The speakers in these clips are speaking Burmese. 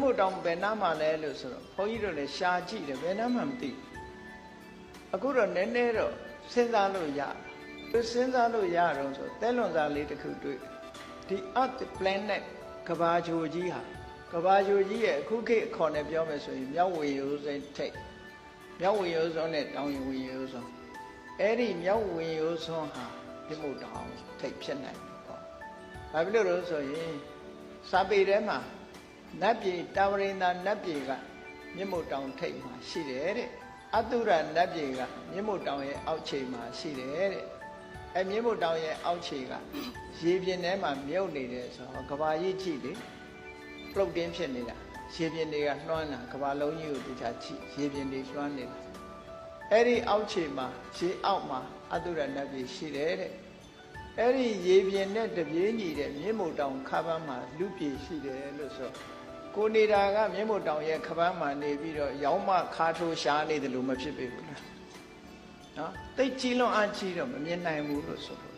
မှုတောင်ဘယ်နားမှာလဲလို့ဆိုတော့ဘုန်းကြီးတို့လည်းရှာကြည့်တယ်ဘယ်နားမှမသိဘူးအခုတော့နည်းနည်းတော့စဉ်းစားလို့ရသူစဉ်းစားလို့ရတော့ဆိုတဲလွန်စားလေးတစ်ခုတွေ့ဒီ earth planet ကဘာဂျိုကြီးဟာကဘာဂျိုကြီးရဲ့အခုခေတ်အခေါ်နဲ့ပြောမယ်ဆိုရင်မြောက်ဝေရိုးစိတ်ထိတ်မြောက်ဝေရိုးစွန်းနဲ့တောင်ရင်ဝေရိုးစွန်းအဲ့ဒီမြောက်ဝေရိုးစွန်းဟာပြမှုတောင်ထိတ်ဖြစ်နိုင်တယ်ပေါ့ဘာဖြစ်လို့လဲဆိုရင်စာပေထဲမှာ နတ်ပြည်တာဝရိန္ဒာနတ်ပြည်ကမြင့်မို့တောင်ထိပ်မှာရှိတယ်တဲ့အတုရနတ်ပြည်ကမြင့်မို့တောင်ရဲ့အောက်ခြေမှာရှိတယ်တဲ့အဲမြင့်မို့တောင်ရဲ့အောက်ခြေကရေပြင်ထဲမှာမြုပ်နေတယ်ဆိုတော့ကဘာကြီးကြည့်လေပလုတ်တင်းဖြစ်နေတာရေပြင်တွေကလွှမ်းတာကဘာလုံးကြီးကိုတခြားကြည့်ရေပြင်တွေလွှမ်းနေတာအဲ့ဒီအောက်ခြေမှာရေအောက်မှာအတုရနတ်ပြည်ရှိတယ်တဲ့အဲ့ဒီရေပြင်နဲ့တပြေးညီတဲ့မြင့်မို့တောင်ခါပန်းမှာလူပြည်ရှိတယ်လို့ဆို ကိုနေတာကမြင့်မို့တောင်ရဲ့ခပန်းမှာနေပြီးတော့ရောင်းမခါထိုးရှားနေတယ်လို့မဖြစ်ပေဘူးလားနော်တိတ်ကြီးလွန်အကြီးတော့မမြင်နိုင်ဘူးလို့ဆိုလို့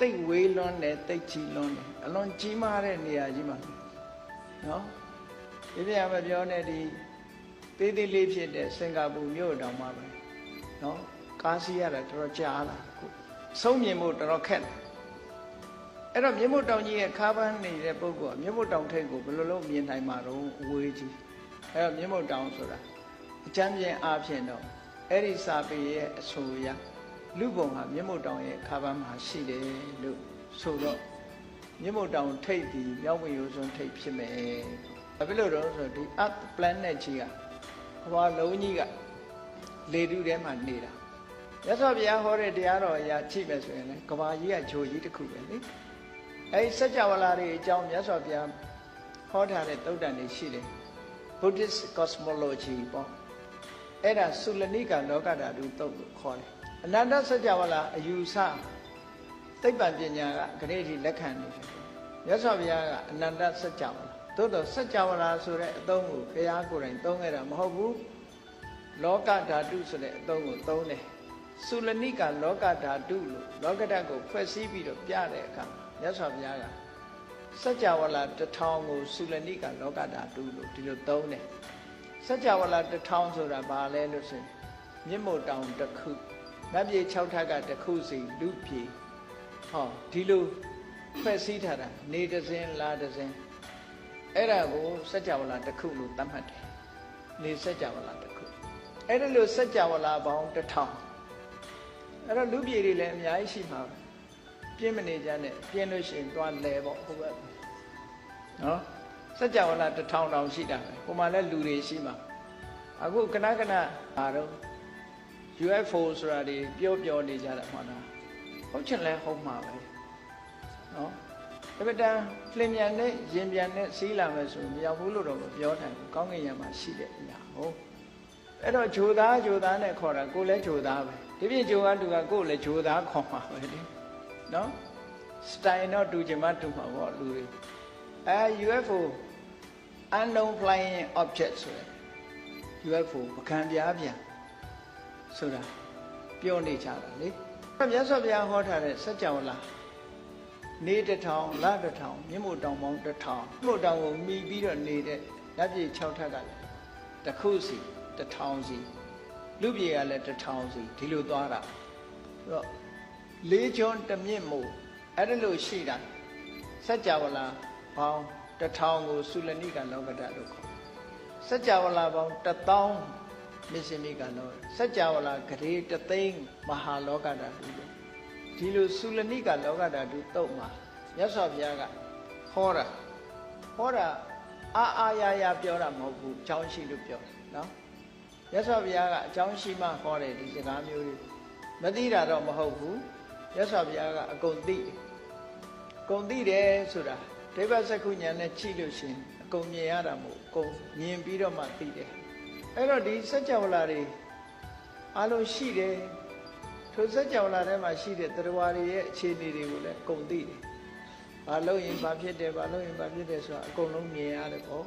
တိတ်ဝေးလွန်းတယ်တိတ်ကြီးလွန်းတယ်အလွန်ကြီးမားတဲ့နေရာကြီးမှာနော်ဒီပြမပြောနဲ့ဒီသေးသေးလေးဖြစ်တဲ့စင်ကာပူမြို့တောင်မှပဲနော်ကားစီးရတာတော်တော်ကြာလာခုဆုံးမြင်ဖို့တော်တော်ခက်တယ် အဲ့တော့မြင့်မို့တောင်ကြီးရဲ့ခါးပန်းနေတဲ့ပုဂ္ဂိုလ်ကမြင့်မို့တောင်ထိပ်ကိုဘယ်လိုလုပ်မြင်နိုင်မှာတော့အဝေးကြီးအဲ့တော့မြင့်မို့တောင်ဆိုတာအကျမ်းပြင်းအားဖြင့်တော့အဲ့ဒီစာပေရဲ့အဆိုအရလူပုံဟာမြင့်မို့တောင်ရဲ့ခါးပန်းမှာရှိတယ်လို့ဆိုတော့မြင့်မို့တောင်ထိပ်ဒီမြောက်ဝင်ရိုးစွန်းထိပ်ဖြစ်မယ်ဘာဖြစ်လို့တော့ဆိုတော့ဒီ earth planet ကြီးကဘဝလုံးကြီးကလေထုထဲမှာနေတာရသော်ဘုရားဟောတဲ့တရားတော်အရာကြည့်မယ်ဆိုရင်လေကဘာကြီးကဂျိုကြီးတစ်ခုပဲလေ အဲဒီစัจ java လာတွေအကြောင်းမြတ်စွာဘုရားဟောထားတဲ့သုတ်တန်တွေရှိတယ် Buddhist cosmology ပေါ့အဲ့ဒါသုလနိကလောကဓာတုသုတ်ကိုခေါ်တယ်အနန္တစัจ java လာအယူဆသိပ္ပံပညာကဂရေတိလက်ခံနေတယ်မြတ်စွာဘုရားကအနန္တစัจ java လာသို့တော့စัจ java လာဆိုတဲ့အသုံးကိုဘုရားကိုယ်တိုင်သုံးခဲ့တာမဟုတ်ဘူးလောကဓာတုဆိုတဲ့အသုံးကိုသုံးတယ် သုလနိကလောကဓာတုလို့လောကဓာတ်ကိုဖွဲ့စည်းပြီးတော့ပြတဲ့အခါမှာ မြတ်စွာဘုရားကစัจ java လာတစ်ထောင်ကိုသုလနိကလောကဓာတုလို့ဒီလိုသုံးတယ်စัจ java လာတစ်ထောင်ဆိုတာဘာလဲလို့ဆိုရင်မြင့်မို့တောင်တစ်ခုနတ်ပြည်6ထပ်ကတစ်ခုစီလူပြည်ဟောဒီလိုဖွဲ့စည်းထားတာနေတစ်စင်းလာတစ်စင်းအဲ့ဒါကိုစัจ java လာတစ်ခုလို့သတ်မှတ်တယ်နေစัจ java လာတစ်ခုအဲ့ဒါလို့စัจ java လာပေါင်းတစ်ထောင် အဲ့တော့လူပြည်တွေလည်းအများကြီးရှိမှာပဲပြင်းမနေကြနဲ့ပြင်းလို့ရှိရင်သွားလဲပေါ့ဟုတ်ကဲ့နော်စัจ java လာတစ်ထောင်တောင်ရှိတာပဲဟိုမှာလည်းလူတွေရှိမှာအခုကနကနအားတော့ UFO ဆိုတာတွေပြောပြောနေကြတာမှန်လားဟုတ်ချင်လဲဟုတ်မှာပဲနော်တပတန်လင်မြန်နဲ့ရင်ပြန်နဲ့စီးလာမယ်ဆိုရင်မရောက်ဘူးလို့တော့မပြောနိုင်ဘူးကောင်းကင်ယံမှာရှိတဲ့အရာဟုတ် အဲ့တော့ဂျိုသားဂျိုသားနဲ့ခေါ်တာကိုလည်းဂျိုသားပဲဒီပြင်ဂျိုကတူကကိုလည်းဂျိုသားခေါ်မှာပဲလေနော်စတိုင်တော့တူချင်မှတူမှာပေါ့လူတွေအဲ UFO unknown flying object ဆိုရယ် UFO ပကံပြားပြန်ဆိုတာပြောနေကြတာလေမြတ်စွာဘုရားဟောထားတဲ့စัจ java လာနေတစ်ထောင်လတစ်ထောင်မြင့်မို့တောင်ပေါင်းတစ်ထောင်မို့တောင်ကိုမှီပြီးတော့နေတဲ့လက်ပြေ6ထပ်ကလည်းတစ်ခုစီ တစ်ထောင်စီလူပြေကလည်းတစ်ထောင်စီဒီလိုသွားတာဆိုတော့ လေးကျွန်းတစ်မြင့်မို့အဲ့ဒါလို့ရှိတာစัจ java လာပေါင်းတစ်ထောင်ကိုသုလနိကလောကဓာတ်လို့ခေါ်စัจ java လာပေါင်းတစ်သောင်းမစ္စနိကလောစัจ java လာဂရေတသိန်းမဟာလောကဓာတ်လို့ဒီလိုသုလနိကလောကဓာတ်တို့တုတ်မှာမြတ်စွာဘုရားကဟောတာဟောတာအာအာရရပြောတာမဟုတ်ဘူးအကြောင်းရှိလို့ပြောတယ်နော် မြတ်စွာဘုရားကအကြောင်းရှိမှဟောတယ်ဒီစကားမျိုးတွေမသိတာတော့မဟုတ်ဘူးရသော်ဘုရားကအကုန်သိတယ်အကုန်သိတယ်ဆိုတာဒိဗ္ဗစက္ခုညာနဲ့ကြည့်လို့ရှရင်အကုန်မြင်ရတာမို့အကုန်မြင်ပြီးတော့မှသိတယ်အဲ့တော့ဒီစัจ java လာတွေအလုံးရှိတယ်ထိုစัจ java လာထဲမှာရှိတဲ့တရားတွေရဲ့အခြေအနေတွေကိုလည်းအကုန်သိတယ်ဘာလို့ရင်ဘာဖြစ်တယ်ဘာလို့ရင်ဘာဖြစ်တယ်ဆိုတာအကုန်လုံးမြင်ရတယ်ပေါ့